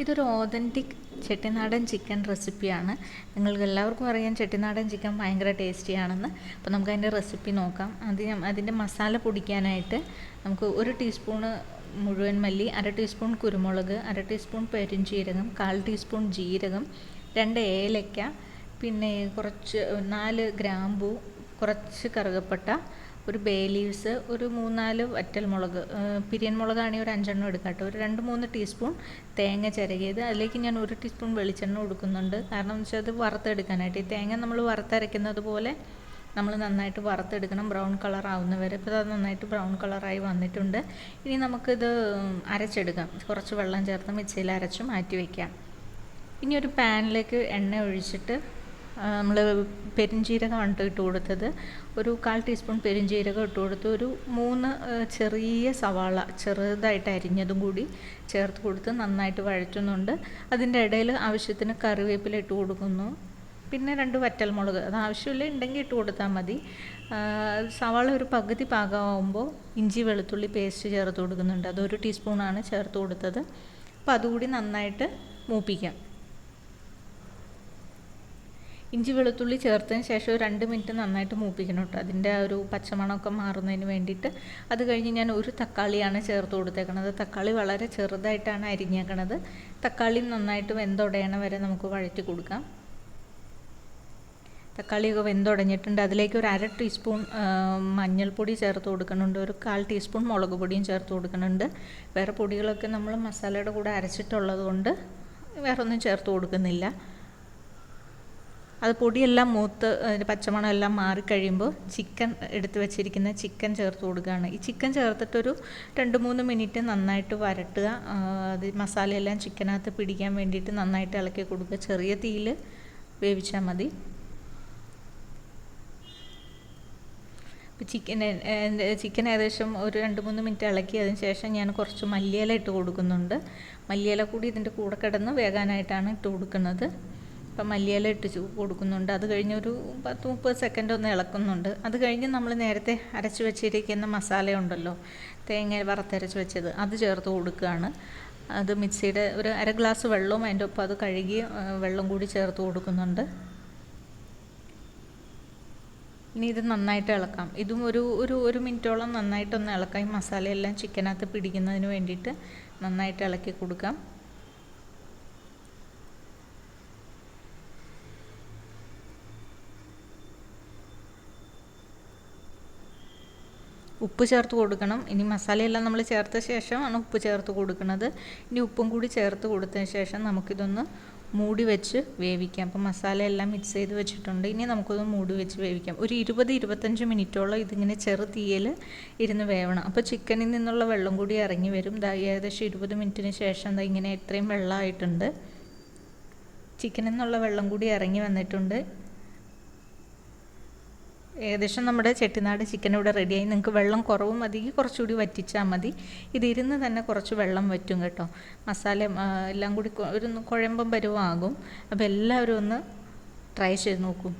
ഇതൊരു authentic ചെട്ടിനാടൻ chicken റെസിപ്പിയാണ് നിങ്ങൾക്ക് എല്ലാവർക്കും അറിയാം ചെട്ടിനാടൻ ചിക്കൻ ഭയങ്കര ടേസ്റ്റിയാണെന്ന് അപ്പോൾ നമുക്ക് അതിന്റെ റെസിപ്പി നോക്കാം. അതിന് അതിന്റെ മസാല പൊടിക്കാനായിട്ട് നമുക്ക് ഒരു ടീസ്പൂണ് മുഴുവൻ മല്ലി അര ടീസ്പൂൺ കുരുമുളക് അര ടീസ്പൂൺ പെരുംജീരകം കാൽ ടീസ്പൂൺ ജീരകം രണ്ട് ഏലക്ക പിന്നെ കുറച്ച് നാല് ഗ്രാമ്പു കുറച്ച് കറുകപ്പട്ട ഒരു ബേ ലീവ്സ് ഒരു മൂന്നാൽ വറ്റൽ മുളക് പിരിയൻ മുളകാണെങ്കിൽ ഒരു അഞ്ചെണ്ണം എടുക്കാട്ടെ ഒരു രണ്ട് മൂന്ന് ടീസ്പൂൺ തേങ്ങ ചിരകിയത്. അതിലേക്ക് ഞാൻ ഒരു ടീസ്പൂൺ വെളിച്ചെണ്ണ കൊടുക്കുന്നുണ്ട്. കാരണം എന്ന് വെച്ചാൽ അത് വറുത്തെടുക്കാനായിട്ട്. ഈ തേങ്ങ നമ്മൾ വറുത്തരയ്ക്കുന്നത് പോലെ നമ്മൾ നന്നായിട്ട് വറുത്തെടുക്കണം. ബ്രൗൺ കളർ ആവുന്നവരെ ഇപ്പോൾ അത് നന്നായിട്ട് ബ്രൗൺ കളറായി വന്നിട്ടുണ്ട്. ഇനി നമുക്കിത് അരച്ചെടുക്കാം. കുറച്ച് വെള്ളം ചേർത്ത് മിക്സിയിൽ അരച്ച് മാറ്റി വയ്ക്കാം. ഇനി ഒരു പാനിലേക്ക് എണ്ണ ഒഴിച്ചിട്ട് നമ്മൾ പെരിഞ്ജീരകമാണ് ഇട്ട് കൊടുത്തത്. ഒരു കാൽ ടീസ്പൂൺ പെരിഞ്ജീരകം ഇട്ട് കൊടുത്തു ഒരു മൂന്ന് ചെറിയ സവാള ചെറുതായിട്ട് അരിഞ്ഞതും കൂടി ചേർത്ത് കൊടുത്ത് നന്നായിട്ട് വഴറ്റുന്നുണ്ട്. അതിന്റെ ഇടയിൽ ആവശ്യത്തിന് കറിവേപ്പില ഇട്ട് കൊടുക്കുന്നു. പിന്നെ രണ്ട് വറ്റൽമുളക് അത് ആവശ്യമില്ല ഉണ്ടെങ്കിൽ ഇട്ട് കൊടുത്താൽ മതി. സവാള ഒരു പകുതി പാകമാകുമ്പോൾ ഇഞ്ചി വെളുത്തുള്ളി പേസ്റ്റ് ചേർത്ത് കൊടുക്കുന്നുണ്ട്. അതൊരു ടീസ്പൂണാണ് ചേർത്ത് കൊടുത്തത്. അപ്പോൾ അതുകൂടി നന്നായിട്ട് മൂപ്പിക്കാം. ഇഞ്ചി വെളുത്തുള്ളി ചേർത്തതിന് ശേഷം രണ്ട് മിനിറ്റ് നന്നായിട്ട് മൂപ്പിക്കണം കേട്ടോ. അതിന്റെ ആ ഒരു പച്ചമണമൊക്കെ മാറുന്നതിന് വേണ്ടിയിട്ട്. അത് കഴിഞ്ഞ് ഞാൻ ഒരു തക്കാളിയാണ് ചേർത്ത് കൊടുത്തേക്കണത്. തക്കാളി വളരെ ചെറുതായിട്ടാണ് അരിഞ്ഞേക്കണത്. തക്കാളി നന്നായിട്ട് വെന്തുടയണ വരെ നമുക്ക് വഴറ്റി കൊടുക്കാം. തക്കാളിയൊക്കെ വെന്തുടഞ്ഞിട്ടുണ്ട്. അതിലേക്ക് ഒരു അര ടീസ്പൂൺ മഞ്ഞൾപ്പൊടി ചേർത്ത് കൊടുക്കുന്നുണ്ട്. ഒരു കാൽ ടീസ്പൂൺ മുളക് പൊടിയും ചേർത്ത് കൊടുക്കുന്നുണ്ട്. വേറെ പൊടികളൊക്കെ നമ്മൾ മസാലയുടെ കൂടെ അരച്ചിട്ടുള്ളത് കൊണ്ട് വേറൊന്നും ചേർത്ത് കൊടുക്കുന്നില്ല. അത് പൊടിയെല്ലാം മൂത്ത് പച്ചമണം എല്ലാം മാറിക്കഴിയുമ്പോൾ ചിക്കൻ എടുത്ത് വെച്ചിരിക്കുന്ന ചിക്കൻ ചേർത്ത് കൊടുക്കുകയാണ്. ഈ ചിക്കൻ ചേർത്തിട്ടൊരു രണ്ട് മൂന്ന് മിനിറ്റ് നന്നായിട്ട് വരട്ടുക. അത് മസാലയെല്ലാം ചിക്കനകത്ത് പിടിക്കാൻ വേണ്ടിയിട്ട് നന്നായിട്ട് ഇളക്കി കൊടുക്കുക. ചെറിയ തീയിൽ വേവിച്ചാൽ മതി. ചിക്കൻ ചിക്കൻ ഏകദേശം ഒരു രണ്ട് മൂന്ന് മിനിറ്റ് ഇളക്കി അതിന് ശേഷം ഞാൻ കുറച്ച് മല്ലിയില ഇട്ട് കൊടുക്കുന്നുണ്ട്. മല്ലിയില കൂടി ഇതിന്റെ കൂടെ കിടന്ന് വേകാനായിട്ടാണ് ഇട്ട് കൊടുക്കുന്നത്. അപ്പം മല്ലിയില ഇട്ട് കൊടുക്കുന്നുണ്ട്. അത് കഴിഞ്ഞ് ഒരു പത്ത് മുപ്പത് സെക്കൻഡ് ഒന്ന് ഇളക്കുന്നുണ്ട്. അത് കഴിഞ്ഞ് നമ്മൾ നേരത്തെ അരച്ച് വെച്ചിരിക്കുന്ന മസാല ഉണ്ടല്ലോ തേങ്ങ വറുത്തരച്ച് വെച്ചത് അത് ചേർത്ത് കൊടുക്കുകയാണ് അത് മിക്സിയുടെ ഒരു അര ഗ്ലാസ് വെള്ളവും അതിന്റെ ഒപ്പം അത് കഴുകി വെള്ളം കൂടി ചേർത്ത് കൊടുക്കുന്നുണ്ട്. ഇനി ഇത് നന്നായിട്ട് ഇളക്കാം. ഇതും ഒരു ഒരു ഒരു മിനിറ്റോളം നന്നായിട്ടൊന്ന് ഇളക്കാം. ഈ മസാലയെല്ലാം ചിക്കനകത്ത് പിടിക്കുന്നതിന് വേണ്ടിയിട്ട് നന്നായിട്ട് ഇളക്കി കൊടുക്കാം. ഉപ്പ് ചേർത്ത് കൊടുക്കണം. ഇനി മസാലയെല്ലാം നമ്മൾ ചേർത്ത ശേഷമാണ് ഉപ്പ് ചേർത്ത് കൊടുക്കുന്നത്. ഇനി ഉപ്പും കൂടി ചേർത്ത് കൊടുത്തതിന് ശേഷം നമുക്കിതൊന്ന് മൂടി വെച്ച് വേവിക്കാം. അപ്പം മസാല എല്ലാം മിക്സ് ചെയ്ത് വെച്ചിട്ടുണ്ട്. ഇനി നമുക്കൊന്ന് മൂടി വെച്ച് വേവിക്കാം. ഒരു ഇരുപത് ഇരുപത്തഞ്ച് മിനിറ്റോളം ഇതിങ്ങനെ ചെറു തീയിൽ ഇരുന്ന് വേവണം. അപ്പോൾ ചിക്കനിൽ നിന്നുള്ള വെള്ളം കൂടി ഇറങ്ങി വരും. ഏകദേശം ഇരുപത് മിനിറ്റിന് ശേഷം ദാ ഇങ്ങനെ ഇത്രയും വെള്ളമായിട്ടുണ്ട്. ചിക്കനിൽ നിന്നുള്ള വെള്ളം കൂടി ഇറങ്ങി വന്നിട്ടുണ്ട്. ഏകദേശം നമ്മുടെ ചെട്ടിനാട് ചിക്കൻ ഇവിടെ റെഡിയായി. നിങ്ങൾക്ക് വെള്ളം കുറവ് മതി. കുറച്ചുകൂടി വറ്റിച്ചാൽ മതി. ഇതിരുന്ന് തന്നെ കുറച്ച് വെള്ളം വറ്റും കേട്ടോ. മസാല എല്ലാം കൂടി ഒരു കുഴമ്പം പരുവാകും അപ്പോൾ എല്ലാവരും ഒന്ന് ട്രൈ ചെയ്ത് നോക്കൂ.